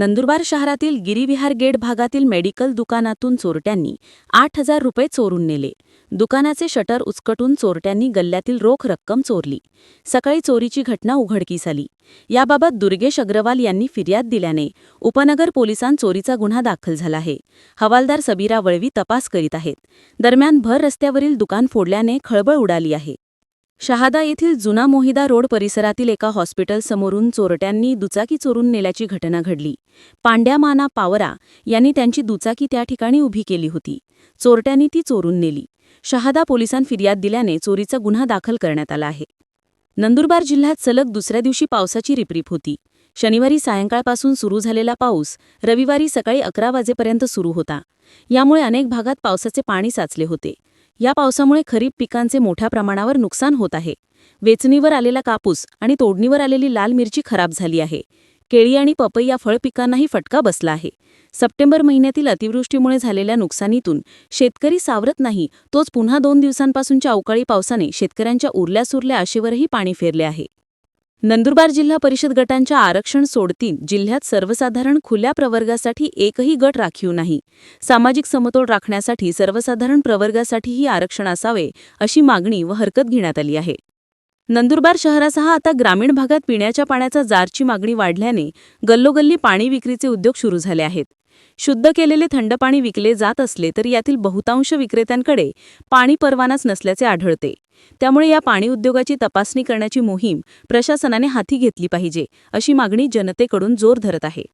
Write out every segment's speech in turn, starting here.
नंदुरबार शहरातील गिरीविहार गेट भागातील मेडिकल दुकानातून चोरट्यांनी आठ हजार रुपये चोरून नेले. दुकानाचे शटर उचकटून चोरट्यांनी गल्ल्यातील रोख रक्कम चोरली. सकाळी चोरीची घटना उघडकीस आली. याबाबत दुर्गेश अग्रवाल यांनी फिर्याद दिल्याने उपनगर पोलिसांत चोरीचा गुन्हा दाखल झाला आहे. हवालदार सबीरा वळवी तपास करीत आहेत. दरम्यान भर रस्त्यावरील दुकान फोडल्याने खळबळ उडाली आहे. शहादा येथील जुना मोहिदा रोड परिसरातील एका हॉस्पिटल समोरून चोरट्यांनी दुचाकी चोरून नेल्याची घटना घडली. पांड्यामाना पावरा यांनी त्यांची दुचाकी त्या ठिकाणी उभी केली होती. चोरट्यांनी ती चोरून नेली. शहादा पोलिसांनी फिर्याद दिल्याने चोरीचा गुन्हा दाखल करण्यात आला आहे. नंदुरबार जिल्ह्यात सलग दुसऱ्या दिवशी पावसाची रिपरिप होती. शनिवारी सायंकाळपासून सुरू झालेला पाऊस रविवारी सकाळी अकरा वाजेपर्यंत सुरू होता. यामुळे अनेक भागात पावसाचे पाणी साचले होते. या पावसामुळे खरीप पिकांचे मोठ्या प्रमाणावर नुकसान होत आहे. वेचणीवर आलेला कापूस आणि तोडणीवर आलेली लाल मिरची खराब झाली आहे. केळी आणि पपई या फळपिकांनाही फटका बसला आहे. सप्टेंबर महिन्यातील अतिवृष्टीमुळे झालेल्या नुकसानीतून शेतकरी सावरत नाही तोच पुन्हा दोन दिवसांपासूनच्या अवकाळी पावसाने शेतकऱ्यांच्या उरल्यासुरल्या आशेवरही पाणी फेरले आहे. नंदुरबार जिल्हा परिषद गटांच्या आरक्षण सोडतीन जिल्ह्यात सर्वसाधारण खुल्या प्रवर्गासाठी एकही गट राखीव नाही. सामाजिक समतोल राखण्यासाठी सर्वसाधारण प्रवर्गासाठीही आरक्षण असावे अशी मागणी व हरकत घेण्यात आली आहे. नंदुरबार शहरासह आता ग्रामीण भागात पिण्याच्या पाण्याचा जारची मागणी वाढल्याने गल्लोगल्ली पाणी विक्रीचे उद्योग सुरू झाले आहेत. शुद्ध केलेले थंड पाणी विकले जात असले तरी यातील बहुतांश विक्रेत्यांकडे पाणी परवानाच नसल्याचे आढळते. त्यामुळे या पाणी उद्योगाची तपासणी करण्याची मोहीम प्रशासनाने हाती घेतली पाहिजे अशी मागणी जनतेकडून जोर धरत आहे.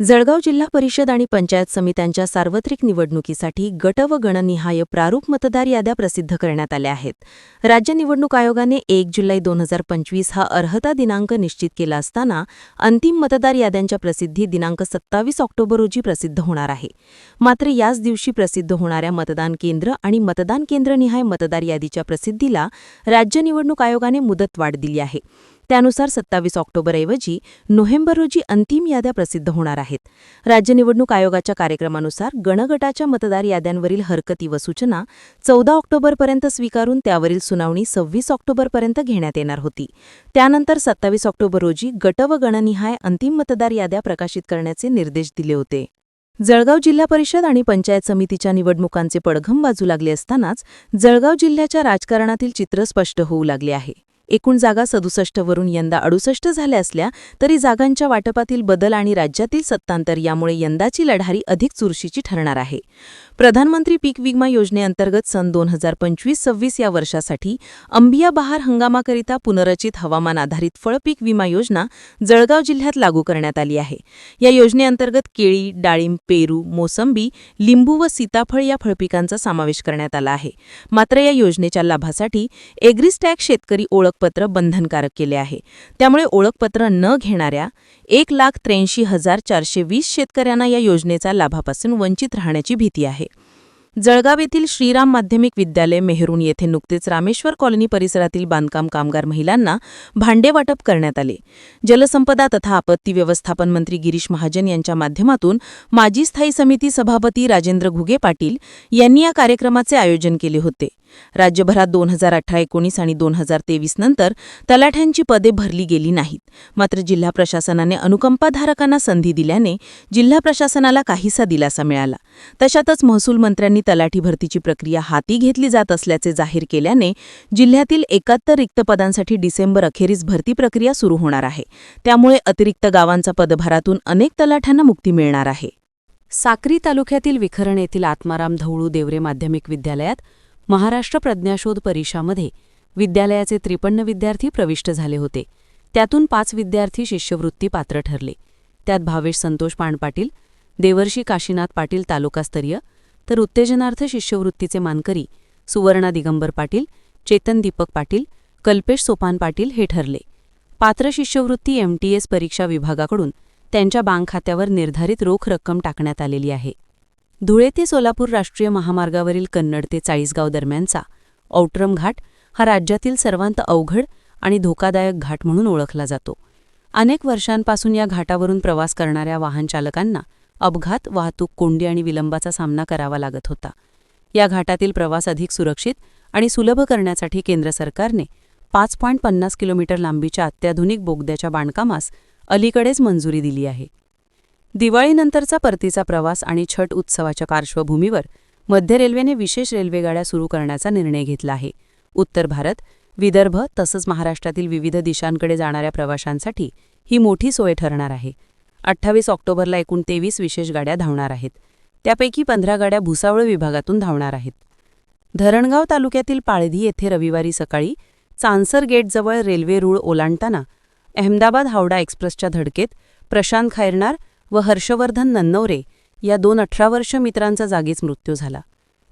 जळगाव जिल्हा परिषद आणि पंचायत समित्यांच्या सार्वत्रिक निवडणुकीसाठी गट व गणनिहाय प्रारूप मतदार याद्या प्रसिद्ध करण्यात आल्या आहेत. राज्य निवडणूक आयोगाने एक जुलै दोन हजार पंचवीस हा अर्हता दिनांक निश्चित केला असताना अंतिम मतदार याद्यांच्या प्रसिद्धी दिनांक सत्तावीस ऑक्टोबर रोजी प्रसिद्ध होणार आहे. मात्र याच दिवशी प्रसिद्ध होणाऱ्या मतदान केंद्र आणि मतदान केंद्रनिहाय मतदार यादीच्या प्रसिद्धीला राज्य निवडणूक आयोगाने मुदतवाढ दिली आहे. त्यानुसार सत्तावीस ऑक्टोबरऐवजी नोव्हेंबर रोजी अंतिम याद्या प्रसिद्ध होणार आहेत. राज्य निवडणूक आयोगाच्या कार्यक्रमानुसार गणगटाच्या मतदार याद्यांवरील हरकती व सूचना चौदा ऑक्टोबरपर्यंत स्वीकारून त्यावरील सुनावणी सव्वीस ऑक्टोबरपर्यंत घेण्यात येणार होती. त्यानंतर सत्तावीस ऑक्टोबर रोजी गट व गणनिहाय अंतिम मतदार याद्या प्रकाशित करण्याचे निर्देश दिले होते. जळगाव जिल्हा परिषद आणि पंचायत समितीच्या निवडणुकांचे पडघम बाजू लागले असतानाच जळगाव जिल्ह्याच्या राजकारणातील चित्र स्पष्ट होऊ लागले आहे. एकूण जागा सदुसष्टवरून यंदा अडुसष्ट झाल्या असल्या तरी जागांच्या वाटपातील बदल आणि राज्यातील सत्तांतर यामुळे यंदाची लढारी अधिक चुरशीची ठरणार आहे. प्रधानमंत्री पीक विमा योजनेअंतर्गत सन दोन हजार पंचवीस सव्वीस या वर्षासाठी अंबिया बहार हंगामाकरिता पुनरचित हवामान आधारित फळपीक विमा योजना जळगाव जिल्ह्यात लागू करण्यात आली आहे. या योजनेअंतर्गत केळी डाळिंब पेरू मोसंबी लिंबू व सीताफळ या फळपिकांचा समावेश करण्यात आला आहे. मात्र या योजनेच्या लाभासाठी एग्रिस्टॅग शेतकरी ओळख ओळखपत्र बंधनकारक केले आहे. त्यामुळे ओळखपत्र न घेणाऱ्या एक लाख त्र्याऐंशी हजार चारशे वीस शेतकऱ्यांना या योजनेचा लाभापासून वंचित राहण्याची भीती आहे. जळगाव येथील श्रीराम माध्यमिक विद्यालय मेहरून येथे नुकतेच रामेश्वर कॉलनी परिसरातील बांधकाम कामगार महिलांना भांडे वाटप करण्यात आले. जलसंपदा तथा आपत्ती व्यवस्थापन मंत्री गिरीश महाजन यांच्या माध्यमातून माजी स्थायी समिती सभापती राजेंद्र घुगे पाटील यांनी या कार्यक्रमाचे आयोजन केले होते. राज्यभरात दोन हजार अठरा एकोणीस आणि दोन हजार तेवीस नंतर तलाठ्यांची पदे भरली गेली नाहीत. मात्र जिल्हा प्रशासनाने अनुकंपाधारकांना संधी दिल्याने जिल्हा प्रशासनाला काहीसा दिलासा मिळाला. तशातच महसूल मंत्र्यांनी तलाठी भरतीची प्रक्रिया हाती घेतली जात असल्याचे जाहीर केल्याने जिल्ह्यातील एकाहत्तर रिक्त पदांसाठी डिसेंबर अखेरीस भरती प्रक्रिया सुरू होणार आहे. त्यामुळे अतिरिक्त गावांचा पदभारातून अनेक तलाठ्यांना मुक्ती मिळणार आहे. साक्री तालुक्यातील विखरण येथील आत्माराम धवळू देवरे माध्यमिक विद्यालयात महाराष्ट्र प्रज्ञाशोध परीक्षामध्ये विद्यालयाचे त्रिपन्न विद्यार्थी प्रविष्ट झाले होते. त्यातून पाच विद्यार्थी शिष्यवृत्ती पात्र ठरले. त्यात भावेश संतोष पाणपाटील देवर्षी काशीनाथ पाटील तालुकास्तरीय तर उत्तेजनार्थ शिष्यवृत्तीचे मानकरी सुवर्णा दिगंबर पाटील चेतन दीपक पाटील कल्पेश सोपान पाटील हे ठरले. पात्र शिष्यवृत्ती एमटीएस परीक्षा विभागाकडून त्यांच्या बँक खात्यावर निर्धारित रोख रक्कम टाकण्यात आलेली आहे. धुळे ते सोलापूर राष्ट्रीय महामार्गावरील कन्नड ते चाळीसगाव दरम्यानचा औट्रम घाट हा राज्यातील सर्वांत अवघड आणि धोकादायक घाट म्हणून ओळखला जातो. अनेक वर्षांपासून या घाटावरून प्रवास करणाऱ्या वाहनचालकांना अपघात वाहतूक कोंडी आणि विलंबाचा सामना करावा लागत होता. या घाटातील प्रवास अधिक सुरक्षित आणि सुलभ करण्यासाठी केंद्र सरकारने पाच पॉईंट पन्नास किलोमीटर लांबीच्या अत्याधुनिक बोगद्याच्या बांधकामास अलीकडेच मंजुरी दिली आहे. दिवाळीनंतरचा परतीचा प्रवास आणि छठ उत्सवाच्या पार्श्वभूमीवर मध्य रेल्वेने विशेष रेल्वेगाड्या सुरू करण्याचा निर्णय घेतला आहे. उत्तर भारत विदर्भ तसंच महाराष्ट्रातील विविध दिशांकडे जाणाऱ्या प्रवाशांसाठी ही मोठी सोय ठरणार आहे. अठ्ठावीस ऑक्टोबरला एकूण तेवीस विशेष गाड्या धावणार आहेत. त्यापैकी पंधरा गाड्या भुसावळ विभागातून धावणार आहेत. धरणगाव तालुक्यातील पाळधी येथे रविवारी सकाळी चांसर गेटजवळ रेल्वे रूळ ओलांडताना अहमदाबाद हावडा एक्सप्रेसच्या धडकेत प्रशांत खैरनार व हर्षवर्धन नन्नवरे या दोन अठरा वर्ष मित्रांचा जागीच मृत्यू झाला.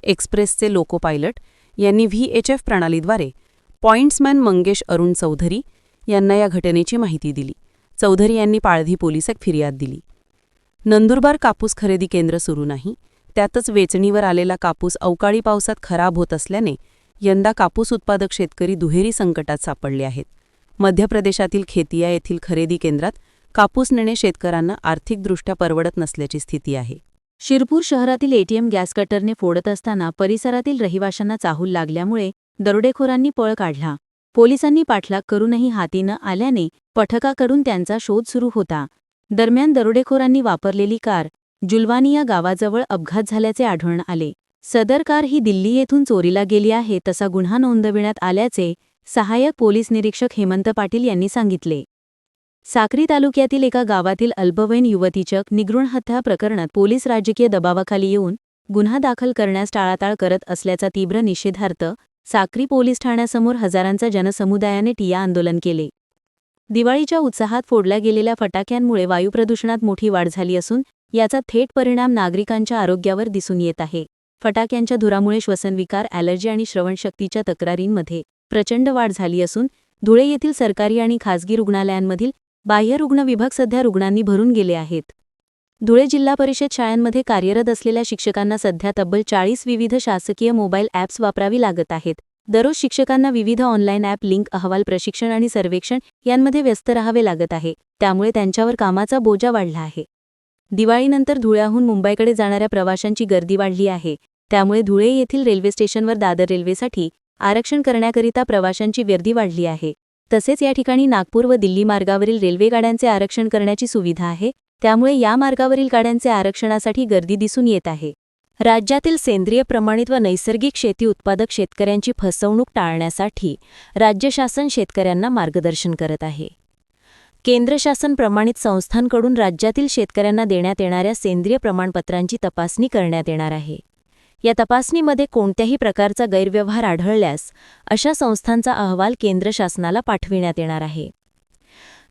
एक्सप्रेसचे लोको पायलट यांनी व्ही एच एफ प्रणालीद्वारे पॉइंट्समॅन मंगेश अरुण चौधरी यांना या घटनेची माहिती दिली. चौधरी यांनी पाळधी पोलिसात फिर्याद दिली. नंदुरबार कापूस खरेदी केंद्र सुरू नाही. त्यातच वेचणीवर आलेला कापूस अवकाळी पावसात खराब होत असल्याने यंदा कापूस उत्पादक शेतकरी दुहेरी संकटात सापडले आहेत. मध्य प्रदेशातील खेतिया येथील खरेदी केंद्रात कापूस नेणे शेतकऱ्यांना आर्थिकदृष्ट्या परवडत नसल्याची स्थिती आहे. शिरपूर शहरातील एटीएम गॅस कटरने फोडत असताना परिसरातील रहिवाशांना चाहूल लागल्यामुळे दरोडेखोरांनी पळ काढला. पोलिसांनी पाठलाग करूनही हाती न आल्याने पथकाकडून त्यांचा शोध सुरू होता. दरम्यान दरोडेखोरांनी वापरलेली कार जुलवानी या गावाजवळ अपघात झाल्याचे आढळून आले. सदर कार ही दिल्ली येथून चोरीला गेली आहे तसा गुन्हा नोंदविण्यात आल्याचे सहाय्यक पोलीस निरीक्षक हेमंत पाटील यांनी सांगितले. साक्री तालुक्यातील एका गावातील अल्पवयीन युवतीच्या निगृण हत्या प्रकरणात पोलीस राजकीय दबावाखाली येऊन गुन्हा दाखल करण्यास टाळाटाळ करत असल्याचा तीव्र निषेधार्थ साक्री पोलीस ठाण्यासमोर हजारांचा जनसमुदायाने टिया आंदोलन केले. दिवाळीच्या उत्साहात फोडल्या गेलेल्या फटाक्यांमुळे वायुप्रदूषणात मोठी वाढ झाली असून याचा थेट परिणाम नागरिकांच्या आरोग्यावर दिसून येत आहे. फटाक्यांच्या धुरामुळे श्वसनविकार ॲलर्जी आणि श्रवणशक्तीच्या तक्रारींमध्ये प्रचंड वाढ झाली असून धुळे येथील सरकारी आणि खासगी रुग्णालयांमधील बाह्य रुग्ण विभाग सध्या रुग्णांनी भरून गेले आहेत. धुळे जिल्हा परिषद शाळांमध्ये कार्यरत असलेल्या शिक्षकांना सध्या तब्बल चाळीस विविध शासकीय मोबाईल ॲप्स वापरावी लागत आहेत. दररोज शिक्षकांना विविध ऑनलाईन ॲप लिंक अहवाल प्रशिक्षण आणि सर्वेक्षण यांमध्ये व्यस्त राहावे लागत आहे. त्यामुळे त्यांच्यावर कामाचा बोजा वाढला आहे. दिवाळीनंतर धुळ्याहून मुंबईकडे जाणाऱ्या प्रवाशांची गर्दी वाढली आहे. त्यामुळे धुळे येथील रेल्वे स्टेशनवर दादर रेल्वेसाठी आरक्षण करण्याकरिता प्रवाशांची गर्दी वाढली आहे. तसेच या ठिकाणी नागपूर व दिल्ली मार्गावरील रेल्वेगाड्यांचे आरक्षण करण्याची सुविधा आहे. त्यामुळे या मार्गावरील गाड्यांचे आरक्षणासाठी गर्दी दिसून येत आहे. राज्यातील सेंद्रिय प्रमाणित व नैसर्गिक शेती उत्पादक शेतकऱ्यांची फसवणूक टाळण्यासाठी राज्य शासन शेतकऱ्यांना मार्गदर्शन करत आहे. केंद्र शासन प्रमाणित संस्थांकडून राज्यातील शेतकऱ्यांना देण्यात येणाऱ्या सेंद्रिय प्रमाणपत्रांची तपासणी करण्यात येणार आहे. या तपासणीमध्ये कोणत्याही प्रकारचा गैरव्यवहार आढळल्यास अशा संस्थांचा अहवाल केंद्र शासनाला पाठविण्यात येणार आहे.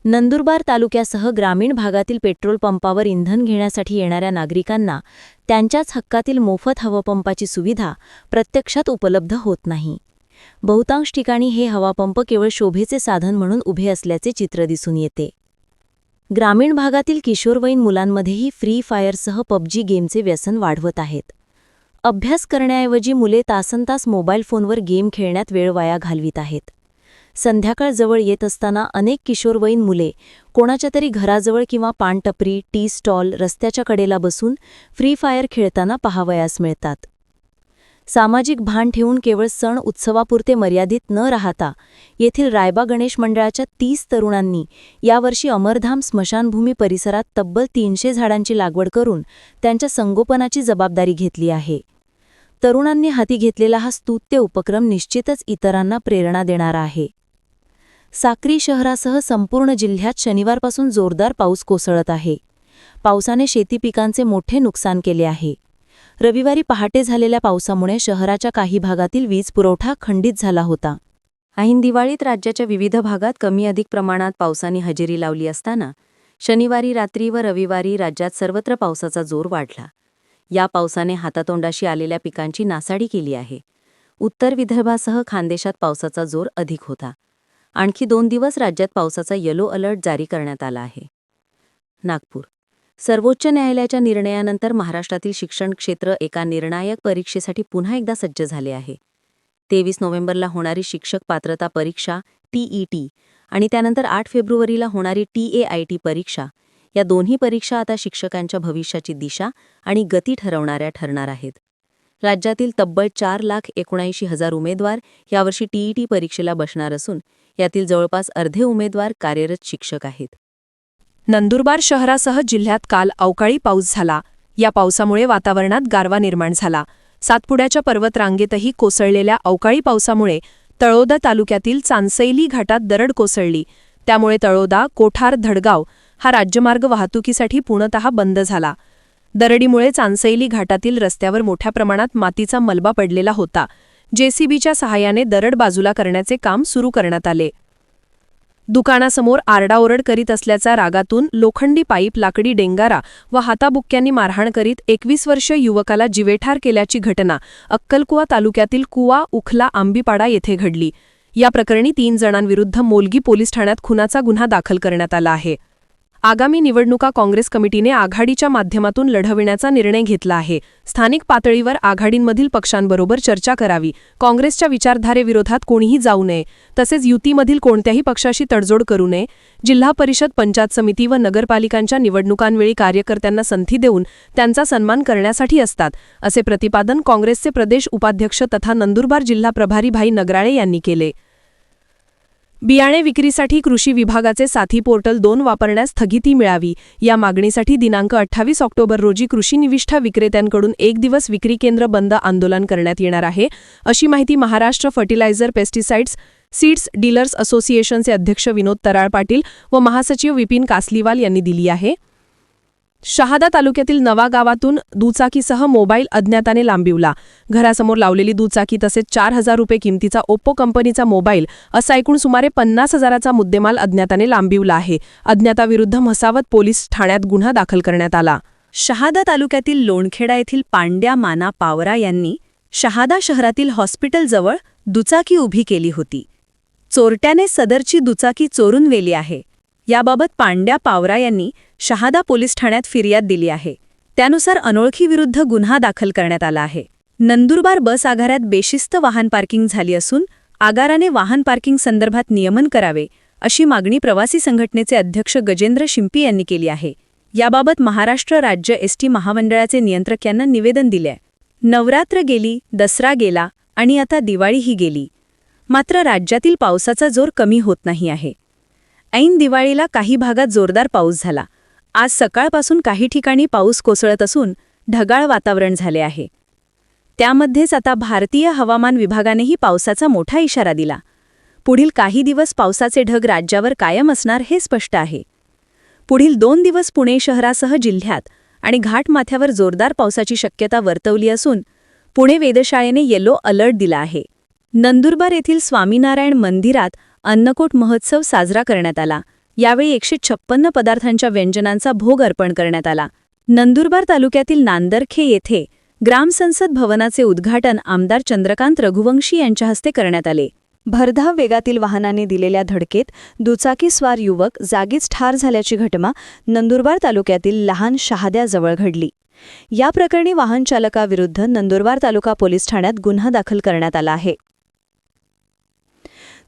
नंदुरबार तालुक्यासह ग्रामीण भागातील पेट्रोल पंपावर इंधन घेण्यासाठी येणाऱ्या नागरिकांना त्यांच्याच हक्कातील मोफत हवापंपाची सुविधा प्रत्यक्षात उपलब्ध होत नाही. बहुतांश ठिकाणी हे हवापंप केवळ शोभेचे साधन म्हणून उभे असल्याचे चित्र दिसून येते. ग्रामीण भागातील किशोरवयीन मुलांमध्येही फ्री फायरसह पबजी गेमचे व्यसन वाढवत आहेत. अभ्यास करण्याऐवजी मुले तासनतास मोबाईल फोनवर गेम खेळण्यात वेळ वाया घालवित आहेत. संध्याकाळ जवळ येत असताना अनेक किशोरवयीन मुले कोणाच्या तरी घराजवळ किंवा पानटपरी टी स्टॉल रस्त्याच्या कडेला बसून फ्री फायर खेळताना पाहावयास मिळतात. सामाजिक भान ठेवून केवळ सण उत्सवापुरते मर्यादित न राहता येथील रायबा गणेश मंडळाच्या तीस तरुणांनी यावर्षी अमरधाम स्मशानभूमी परिसरात तब्बल तीनशे झाडांची लागवड करून त्यांच्या संगोपनाची जबाबदारी घेतली आहे. तरुणांनी हाती घेतलेला हा स्तुत्य उपक्रम निश्चितच इतरांना प्रेरणा देणारा आहे. साक्री शहरासह संपूर्ण जिल्ह्यात शनिवारपासून जोरदार पाऊस कोसळत आहे. पावसाने शेती पिकांचे मोठे नुकसान केले आहे. रविवारी पहाटे झालेल्या पावसामुळे शहराच्या काही भागातील वीज पुरवठा खंडित झाला होता. ऐन दिवाळीत राज्याच्या विविध भागात कमी अधिक प्रमाणात पावसाने हजेरी लावली असताना शनिवारी रात्री व रविवारी राज्यात सर्वत्र पावसाचा जोर वाढला. या पावसाने हातातोंडाशी आलेल्या पिकांची नासाडी केली आहे. उत्तर विदर्भासह खानदेशात पावसाचा जोर अधिक होता. आणखी दोन दिवस राज्यात पावसाचा येलो अलर्ट जारी करण्यात आला आहे. नागपूर सर्वोच्च न्यायालयाच्या निर्णयानंतर महाराष्ट्रातील शिक्षण क्षेत्र एका निर्णायक परीक्षेसाठी पुन्हा एकदा सज्ज झाले आहे. तेवीस नोव्हेंबरला होणारी शिक्षक पात्रता परीक्षा टीईटी आणि त्यानंतर आठ फेब्रुवारीला होणारी टीएआयटी परीक्षा या दोन्ही परीक्षा आता शिक्षकांच्या भविष्याची दिशा आणि गती ठरवणाऱ्या ठरणार आहेत. राज्यातील तब्बल चार लाख एकोणऐंशी हजार उमेदवार यावर्षी टीईटी परीक्षेला बसणार असून यातील जवळपास अर्धे उमेदवार कार्यरत शिक्षक आहेत. नंदुरबार शहरासह जिल्ह्यात काल अवकाळी पाऊस झाला. या पावसामुळे वातावरणात गारवा निर्माण झाला. सातपुड्याच्या पर्वतरांगेतही कोसळलेल्या अवकाळी पावसामुळे तळोदा तालुक्यातील चांसैली घाटात दरड कोसळली. त्यामुळे तळोदा कोठार धडगाव हा राज्यमार्ग वाहतुकीसाठी पूर्णतः बंद झाला. दरडीमुळे चांसैली घाटातील रस्त्यावर मोठ्या प्रमाणात मातीचा मलबा पडलेला होता. जेसीबीच्या सहाय्याने दरड बाजूला करण्याचे काम सुरू करण्यात आले. दुकानासमोर आरडाओरड करीत असल्याचा रागातून लोखंडी पाईप लाकडी डेंगारा व हाताबुक्क्यांनी मारहाण करीत एकवीस वर्ष युवकाला जिवेठार केल्याची घटना अक्कलकुवा तालुक्यातील कुवा उखला आंबीपाडा येथे घडली. या प्रकरणी तीन जणांविरुद्ध मोलगी पोलीस ठाण्यात खुनाचा गुन्हा दाखल करण्यात आला आहे. आगामी निवडणुका काँग्रेस कमिटीने आघाडीच्या माध्यमातून लढविण्याचा निर्णय घेतला आहे. स्थानिक पातळीवर आघाडींमधील पक्षांबरोबर चर्चा करावी. काँग्रेसच्या विचारधारेविरोधात कोणीही जाऊ नये. तसेच युतीमधील कोणत्याही पक्षाशी तडजोड करू नये. जिल्हा परिषद पंचायत समिती व नगरपालिकांच्या निवडणुकांवेळी कार्यकर्त्यांना संधी देऊन त्यांचा सन्मान करण्यासाठी असतात असे प्रतिपादन काँग्रेसचे प्रदेश उपाध्यक्ष तथा नंदुरबार जिल्हा प्रभारी भाई नगराळे यांनी केले. बियाणे विक्रीसाठी कृषी विभागाचे साथी पोर्टल दोन वापरण्यास स्थगिती मिळावी. या मागणीसाठी दिनांक अठ्ठावीस ऑक्टोबर रोजी कृषी निविष्ठा विक्रेत्यांकडून एक दिवस विक्री केंद्र बंद आंदोलन करण्यात येणार आहे. अशी माहिती Maharashtra fertiliser pesticides seeds dealers असोसिएशनचे अध्यक्ष विनोद तराळ पाटील व महासचिव विपिन कासलीवाल यांनी दिली आहे. शहादा तालुक्यातील नवा गावातून दुचाकीसह मोबाईल अज्ञाताने लांबिवला. घरासमोर लावलेली दुचाकी तसेच चार हजार रुपये किमतीचा ओप्पो कंपनीचा मोबाईल असा एकूण सुमारे पन्नास हजाराचा मुद्देमाल अज्ञाताने लांबिवला आहे. अज्ञाताविरुद्ध म्हसावत पोलीस ठाण्यात गुन्हा दाखल करण्यात आला. शहादा तालुक्यातील लोणखेडा येथील पांड्या माना पावरा यांनी शहादा शहरातील हॉस्पिटलजवळ दुचाकी उभी केली होती. चोरट्याने सदरची दुचाकी चोरून वेली आहे. याबाबत पांड्या पावरा यांनी शहादा पोलीस ठाण्यात फिर्याद दिली आहे. त्यानुसार अनोळखीविरुद्ध गुन्हा दाखल करण्यात आला आहे. नंदुरबार बस आगारात बेशिस्त वाहन पार्किंग झाली असून आगाराने वाहन पार्किंग संदर्भात नियमन करावे अशी मागणी प्रवासी संघटनेचे अध्यक्ष गजेंद्र शिंपी यांनी केली आहे. याबाबत महाराष्ट्र राज्य एसटी महामंडळाचे नियंत्रक यांना निवेदन दिले. नवरात्र गेली दसरा गेला आणि आता दिवाळीही गेली. मात्र राज्यातील पावसाचा जोर कमी होत नाही आहे. ऐन दिवाळीला काही भागात जोरदार पाऊस झाला. आज सकाळपासून काही ठिकाणी पाऊस कोसळत असून ढगाळ वातावरण झाले आहे. त्यामध्येच आता भारतीय हवामान विभागानेही पावसाचा मोठा इशारा दिला. पुढील काही दिवस पावसाचे ढग राज्यावर कायम असणार हे स्पष्ट आहे. पुढील दोन दिवस पुणे शहरासह जिल्ह्यात आणि घाटमाथ्यावर जोरदार पावसाची शक्यता वर्तवली असून पुणे वेधशाळेने येलो अलर्ट दिला आहे. नंदुरबार येथील स्वामीनारायण मंदिरात अन्नकोट महोत्सव साजरा करण्यात आला. यावेळी एकशे छप्पन्न पदार्थांच्या व्यंजनांचा भोग अर्पण करण्यात आला. नंदुरबार तालुक्यातील नांदरखे येथे ग्रामसंसद भवनाचे उद्घाटन आमदार चंद्रकांत रघुवंशी यांच्या हस्ते करण्यात आले. भरधाव वेगातील वाहनाने दिलेल्या धडकेत दुचाकीस्वार युवक जागीच ठार झाल्याची घटना नंदुरबार तालुक्यातील लहान शहाद्याजवळ घडली. या प्रकरणी वाहनचालकाविरुद्ध नंदुरबार तालुका पोलीस ठाण्यात गुन्हा दाखल करण्यात आला आहे.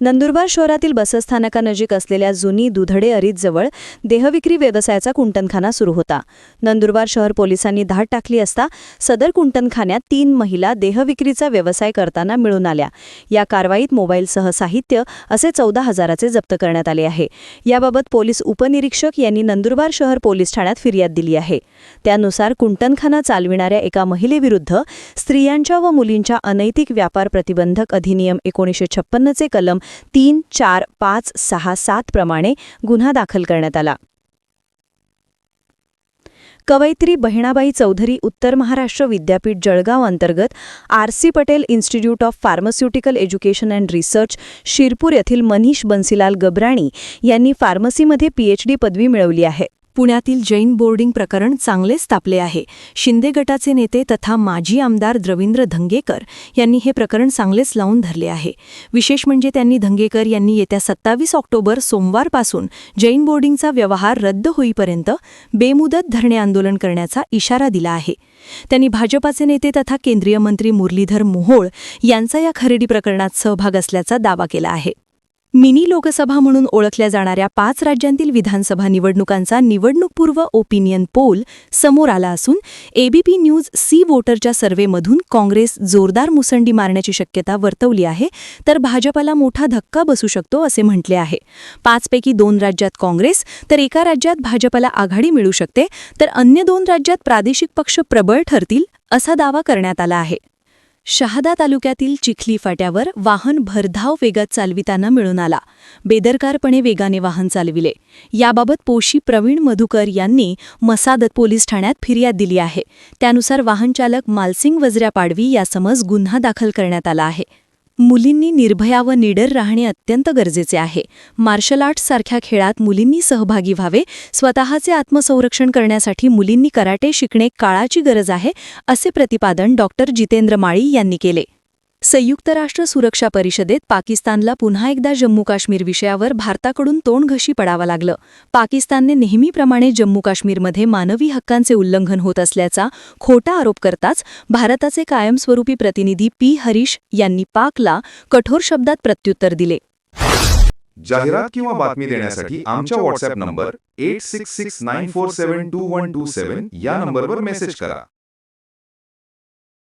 नंदुरबार शहरातील बसस्थानकानजीक असलेल्या जुनी दुधडे अरीतजवळ देहविक्री व्यवसायाचा कुंटनखाना सुरू होता. नंदुरबार शहर पोलिसांनी धाड टाकली असता सदर कुंटनखान्यात तीन महिला देहविक्रीचा व्यवसाय करताना मिळून आल्या. या कारवाईत मोबाईलसह साहित्य असे चौदा हजाराचे जप्त करण्यात आले आहे. याबाबत पोलीस उपनिरीक्षक यांनी नंदुरबार शहर पोलीस ठाण्यात फिर्याद दिली आहे. त्यानुसार कुंटनखाना चालविणाऱ्या एका महिलेविरुद्ध स्त्रियांच्या व मुलींच्या अनैतिक व्यापार प्रतिबंधक अधिनियम एकोणीसशे छप्पन्नचे कलम तीन चार पाच सहा सात प्रमाणे गुन्हा दाखल करण्यात आला. कवयित्री बहिणाबाई चौधरी उत्तर महाराष्ट्र विद्यापीठ जळगाव अंतर्गत R C Patel institute of pharmaceutical education and research Shirpur येथील मनीष बन्सीलाल गबराणी यांनी फार्मसीमध्ये पीएचडी पदवी मिळवली आहे. पुण्यातील जैन बोर्डिंग प्रकरण चांगलेच तापले आहे. शिंदे गटाचे नेते तथा माजी आमदार द्रविंद्र धंगेकर यांनी हे प्रकरण चांगलेच लावून धरले आहे. विशेष म्हणजे त्यांनी धंगेकर यांनी येत्या सत्तावीस ऑक्टोबर सोमवारपासून जैन बोर्डिंगचा व्यवहार रद्द होईपर्यंत बेमुदत धरणे आंदोलन करण्याचा इशारा दिला आहे. त्यांनी भाजपाचे नेते तथा केंद्रीय मंत्री मुरलीधर मोहोळ यांचा या खरेदी प्रकरणात सहभाग असल्याचा दावा केला आहे. मिनी लोकसभा म्हणून ओळखल्या जाणाऱ्या पाच राज्यांतील विधानसभा निवडणुकांचा निवडणूकपूर्व ओपिनियन पोल समोर आला असून एबीपी न्यूज सी वोटरच्या सर्व्हेमधून काँग्रेस जोरदार मुसंडी मारण्याची शक्यता वर्तवली आहे तर भाजपला मोठा धक्का बसू शकतो असे म्हटले आहे. पाचपैकी दोन राज्यात काँग्रेस तर एका राज्यात भाजपला आघाडी मिळू शकते तर अन्य दोन राज्यात प्रादेशिक पक्ष प्रबळ ठरतील असा दावा करण्यात आला आहे. शहादा तालुक्यातील चिखली फाट्यावर वाहन भरधाव वेगात चालविताना मिळून आला. बेदरकारपणे वेगाने वाहन चालविले. याबाबत पोशी प्रवीण मधुकर यांनी मसादत पोलीस ठाण्यात फिर्याद दिली आहे. त्यानुसार वाहनचालक मालसिंग वजऱ्या पाडवी यासमज गुन्हा दाखल करण्यात आला आहे. मुलींनी निर्भया व निडर राहणे अत्यंत गरजेचे आहे. मार्शल आर्ट्ससारख्या खेळात मुलींनी सहभागी व्हावे. स्वतःचे आत्मसंरक्षण करण्यासाठी मुलींनी कराटे शिकणे काळाची गरज आहे असे प्रतिपादन डॉक्टर जितेंद्र माळी यांनी केले. संयुक्त राष्ट्र सुरक्षा परिषदेत पाकिस्तानला पुन्हा एकदा जम्मू काश्मीर विषयावर भारताकडून तोंडघशी पडावं लागलं. पाकिस्तानने नेहमीप्रमाणे जम्मू काश्मीरमध्ये मानवी हक्कांचे उल्लंघन होत असल्याचा खोटा आरोप करताच भारताचे कायमस्वरूपी प्रतिनिधी पी. हरीश यांनी पाकला कठोर शब्दात प्रत्युत्तर दिले. जाहिरात किंवा बातमी देण्यासाठी आमच्या WhatsApp number eight six six nine four seven two one two seven या नंबरवर मेसेज करा.